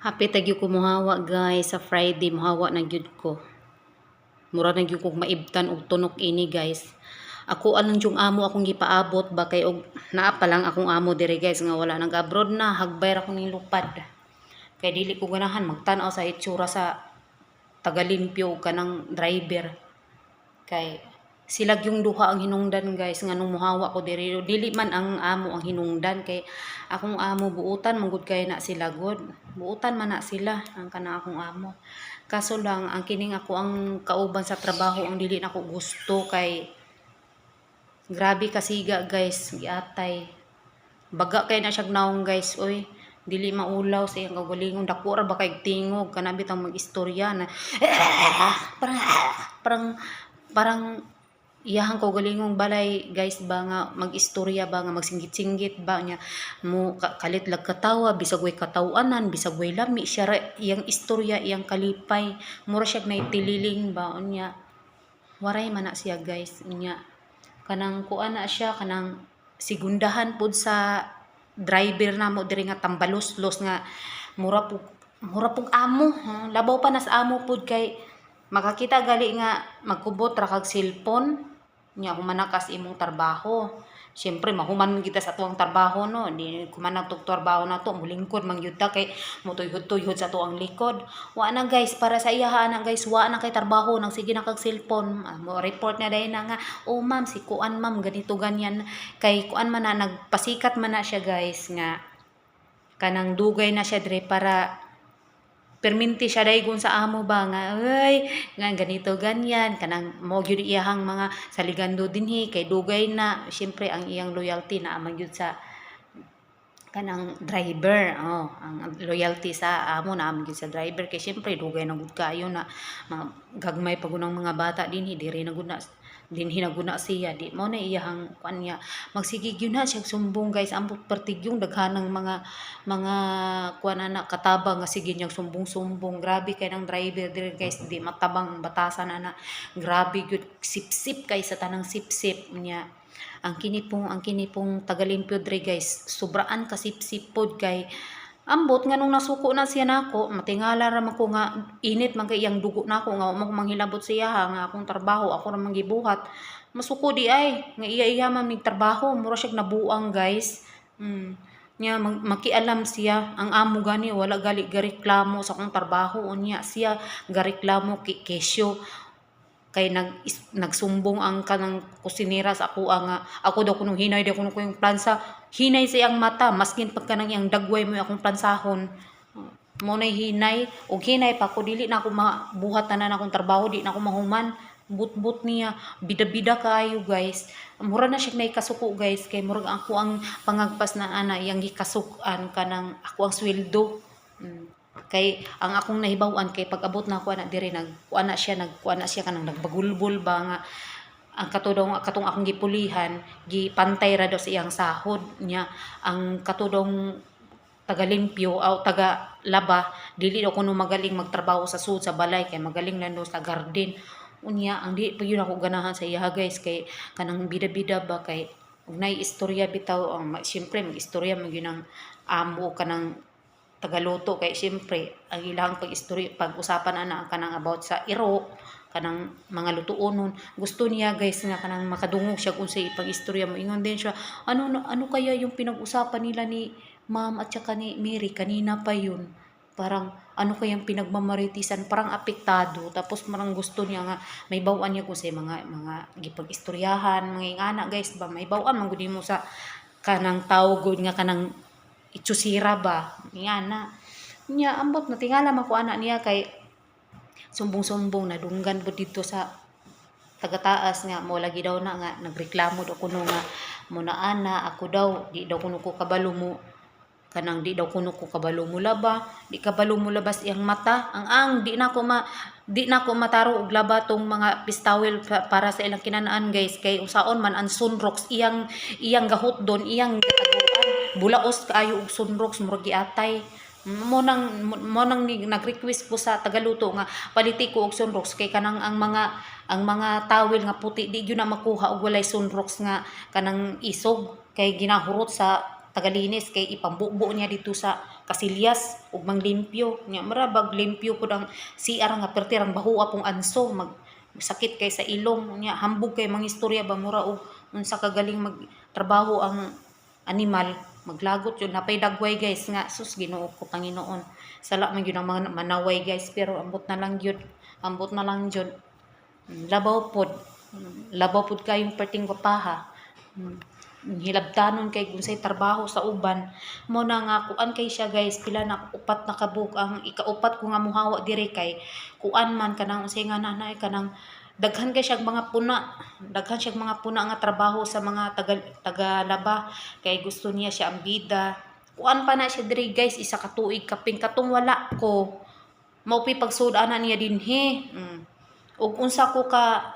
Happy tagyo ko muhawa guys sa Friday muhawa na gyud ko. Mura na gyud ko maibtan og tunok ini guys. Ako alang yung amo akong gipaabot ba kay og naa pa lang akong amo dire guys nga wala nag abroad na hagbay ra ko ning lupad. Kay dili ko ganahan magtan-aw sa itsura sa tagalimpyo kanang driver. Kay sila yung duha ang hinungdan guys. Nga nung muhawa ko diri dili man ang amo ang hinungdan. Kay akong amo buutan manggod kay na sila god. Buutan man na sila ang kana akong amo. Kaso lang ang kining ako ang kauban sa trabaho ang dili nako gusto kay grabe kasiga guys. Giatay. Baga kay na siya naong guys. Oy dili maulaw sa iyang kagalingon dako ra ba kay tingog? Kana bitang magistorya na parang parang parang iyahang ko galingong balay guys ba nga magistorya ba nga magsinggit-singgit ba niya mo ka- kalit lag katawa bisag way katawanan bisag way lami. Siya ra iyang istorya iyang kalipay. Mura siya naitililing ba unya. Waray man na siya guys unya. Kanang kuan na siya kanang sigundahan pud sa driver na mo diri nga tambalos-los nga mura pug mura pug amo ha? labaw pa na sa amo pud kay makakita gali nga magkubot ra kag cellphone nya humanakas imong trabaho Siyempre, mahuman kita sa tuwang trabaho, no? Di kumanag tog trabaho na to, mulingkod, mangyuta kay mutuyhod-tuyhod sa tuwang likod. Wa na guys, para sa iyaha na guys, wa na kay trabaho, nang sige na kag cellphone. Ah, mo report na dahil na nga, oh ma'am, si kuan ma'am, ganito ganyan. Kay kuan man na, nagpasikat man na siya guys, nga kanang dugay na siya dire para perminti siya daygon sa amo ba nga ay nga ganito ganyan. Kanang mo gyud iyahang mga saligando dinhi kay dugay na. Syempre ang iyang loyalty na amang gyud sa kanang driver oh ang loyalty sa amo na gyud sa driver. Kay syempre dugay na gud kayo na mga gagmay pa gunang mga bata dinhi diri na gud na dinhi na gud na siya. Di mo na iyahang kuan niya. Magsigig yun na siya sumbong guys. Ambot partigyong daghanang mga mga kuan na katabang nga sige niyang sumbong-sumbong. Grabe kay nang driver dire guys. Di matabang ang batasan na na. Grabe gyud sip-sip kay sa tanang sip-sip niya. Ang kini pong ang kini pong tagalimpyo dire guys. Sobraan ka sip-sip pod kay ambot nga nung nasuko na siya nako matingala ra man ko nga init man iyang dugo nako nga ko manghilabot siya ha nga akong trabaho ako ra gibuhat. Masuko di ay nga iya iya man mig trabaho mura siya nabuang guys. Mm niya mag, makialam siya. Ang amo gani wala gali gareklamo sa akong trabaho unya siya gareklamo ki kesyo kay nag nagsumbong ang kanang kusinera sa ako nga ako daw kuno hinay daw kuno yung plansa. Hinay sa iyang mata maskin pag kanang iyang dagway mo akong plansahon. Mo na hinay og hinay pa ko dili na ako mabuhat na akong trabaho di na ako mahuman. But-but niya bida-bida kaayo guys. Mura na siya nay kasuko guys kay murag ako ang pangagpas na ana iyang gikasukan kanang ako ang sweldo. Mm. Kay ang akong nahibaw-an kay pag abot na ako ana dire nag kuan siya nag kuan siya kanang nagbagulbol ba nga ang katudong katong akong gipulihan gipantay ra daw sa iyang sahod niya. Ang katudong tagalimpyo o taga laba dili daw kuno magaling magtrabaho sa sud sa balay kay magaling lang daw sa garden. Unya ang di pa yun ako ganahan sa iya guys kay kanang bida-bida ba kay ug nay istorya bitaw ang ma- syempre mag istorya man yun ang amo kanang tagaluto kay syempre ang ilang pag-istorya pag-usapan ana ang kanang about sa iro kanang mga lutuonon gusto niya guys nga kanang makadungog siya kung sa ipag-istorya mo. Ingon din siya ano na- ano kaya yung pinag-usapan nila ni ma'am at saka ni Mary? Kanina pa yun. Parang ano kayang pinagmamaritisan? Parang apektado. Tapos parang gusto niya nga may bawaan niya kung sa mga mga gipag-istoryahan mga ingana guys ba? May bawaan man gud mo sa kanang tawag gud nga kanang itsusira ba? Ingana niya ambot na tingala man ko anak niya kay sumbong-sumbong na dunggan po dito sa tagataas nga mo lagi daw na nga nagreklamo daw kuno nga mo na ana ako daw di daw kuno ko kabalo mo. Kanang di daw kuno ko kabalo mo laba di kabalo mo labas iyang mata. Ang ang di na ko ma di na ko mataro og laba tong mga pistawel pa- para sa ilang kinanaan guys. Kay usaon man ang sunrocks iyang iyang gahot don iyang gataguan bulaos kaayo og sunrocks murag giatay mo nang mo nang nag-request po sa tagaluto nga paliti ko og sunrocks kay kanang ang mga ang mga towel nga puti di gyud na makuha og walay sunrocks nga kanang isog. Kay ginahurot sa tagalinis kay ipambubo niya dito sa kasilyas ug manglimpyo nya marabag limpyo pud ang CR nga perti ang bahuwa pong anso mag sakit kay sa ilong. Nya hambog kay mga istorya ba mura og unsa kagaling magtrabaho ang animal maglagot yun. Napay dagway guys nga sus Ginoo ko Panginoon. Sala man gyud ang mga manaway guys pero ambot na lang gyud ambot na lang gyud Mm, labaw pod. Mm, labaw pod kayong perting papaha hilabtanon kay kung say trabaho sa uban. Mo na nga kuan kay siya guys pila na upat na kabuk ang ikaupat ko nga muhawa dire kay kuan man kanang unsay nga nanay kanang daghan kay siya mga puna. Daghan siya mga puna nga trabaho sa mga taga tagalaba kay gusto niya siya ang bida. Kuan pa na siya dire guys. Isa ka tuig kaping katong wala ko. Maupi pagsudana niya dinhi. Mm. ug unsa ko ka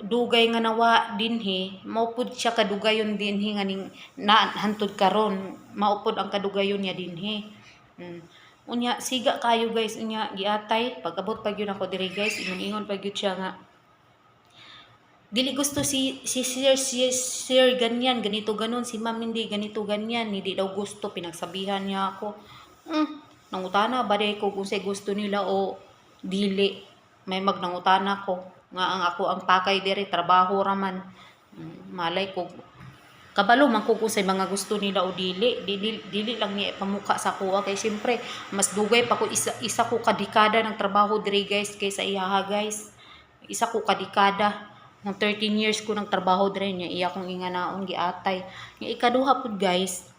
dugay nga nawa dinhi maupod siya kadugayon dinhi nga ning na hantud karon. Maupod ang kadugayon niya dinhi. Mm. Unya siga kayo guys. Unya giatay. Pag-abot pag yun ako diri guys. Ingon-ingon pag yun siya nga dili gusto si si sir si sir ganyan ganito ganon si ma'am hindi ganito ganyan. Hindi daw gusto. Pinagsabihan niya ako. Mm, nangutana ba day ko kung say gusto nila o dili? May magnangutana ko nga ang ako ang pakay diri trabaho raman Mm, malay ko kabalo man ko kung sa mga gusto nila o dili. Dili, dili lang niya ipamuka sa kuha. Kay siyempre mas dugay pa ko isa, isa ko kadikada ng trabaho diri guys kaysa iyaha guys. Isa ko kadikada ng 13 years ko ng trabaho diri niya iya kong inganaon giatay. Nga ikaduha pud guys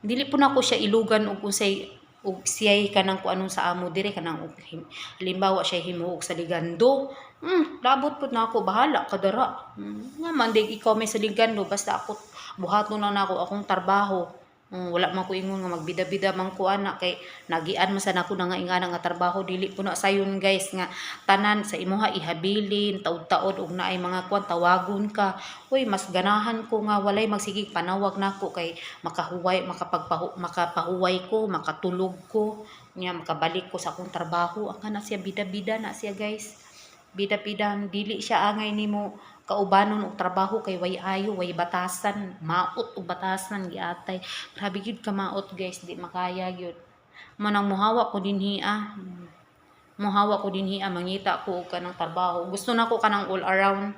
dili po na ko siya ilugan og usay og siyay kanang kung anong sa amo dire kanang him- halimbawa siya himuog sa ligando. Hmm labot pud na ako bahala kadara hmm, nga man ikaw may sa ligando basta ako buhaton na nako akong trabaho Hmm, wala man ko ingon nga magbida-bida man ko ana kay nagian man sa nako na nga ingana nga trabaho dili po na sayon guys nga tanan sa imuha ihabilin taud-taud og naay mga kwan tawagon ka. Uy mas ganahan ko nga walay magsigig panawag nako kay makahuway makapagpahu makapahuway ko makatulog ko nya makabalik ko sa akong trabaho. Ang kana siya bida-bida na siya guys. Bida-bida dili siya angay nimo kaubanon og trabaho kay way ayo way batasan. Maot og batasan giatay. Grabe gyud ka maot guys. Di makaya gyud manang muhawa ko dinhi ah muhawa ko dinhi ah mangita ko og kanang trabaho. Gusto nako kanang all around.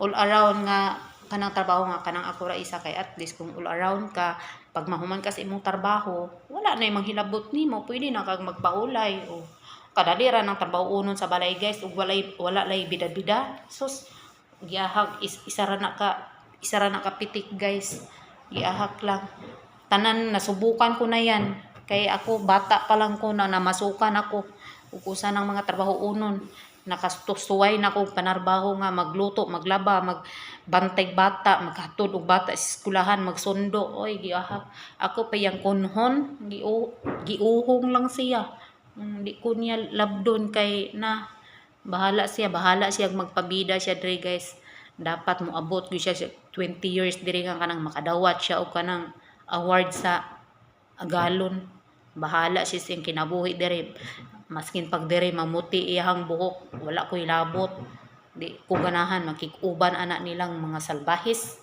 All around nga kanang trabaho nga kanang ako ra isa kay at least kung all around ka pag mahuman ka sa imong trabaho wala na imong hilabot nimo. Pwede na kag magpahulay o kadalira ng trabaho unon sa balay guys. Ug walay wala lay bida-bida. Sus giahag is, isara na ka isara na ka pitik guys. Giahak lang. Tanan nasubukan ko na yan. Kay ako bata pa lang ko na namasukan ako. Ug usa ng mga trabaho unon. Nakastusuway na ko panarbaho nga magluto maglaba magbantay bata maghatod og bata sa eskwelahan magsundo. Oy giahak ako pa yang kunhon giu giuhong lang siya. Mm, di ko niya labdon kay na bahala siya bahala siya magpabida siya diri guys. Dapat mo abot gyud siya sa 20 years diri nga kanang makadawat siya og kanang award sa agalon. Bahala siya siyang kinabuhi diri. Maskin pag diri mamuti iyang buhok wala ko ilabot di ko ganahan makikuban anak nilang mga salbahis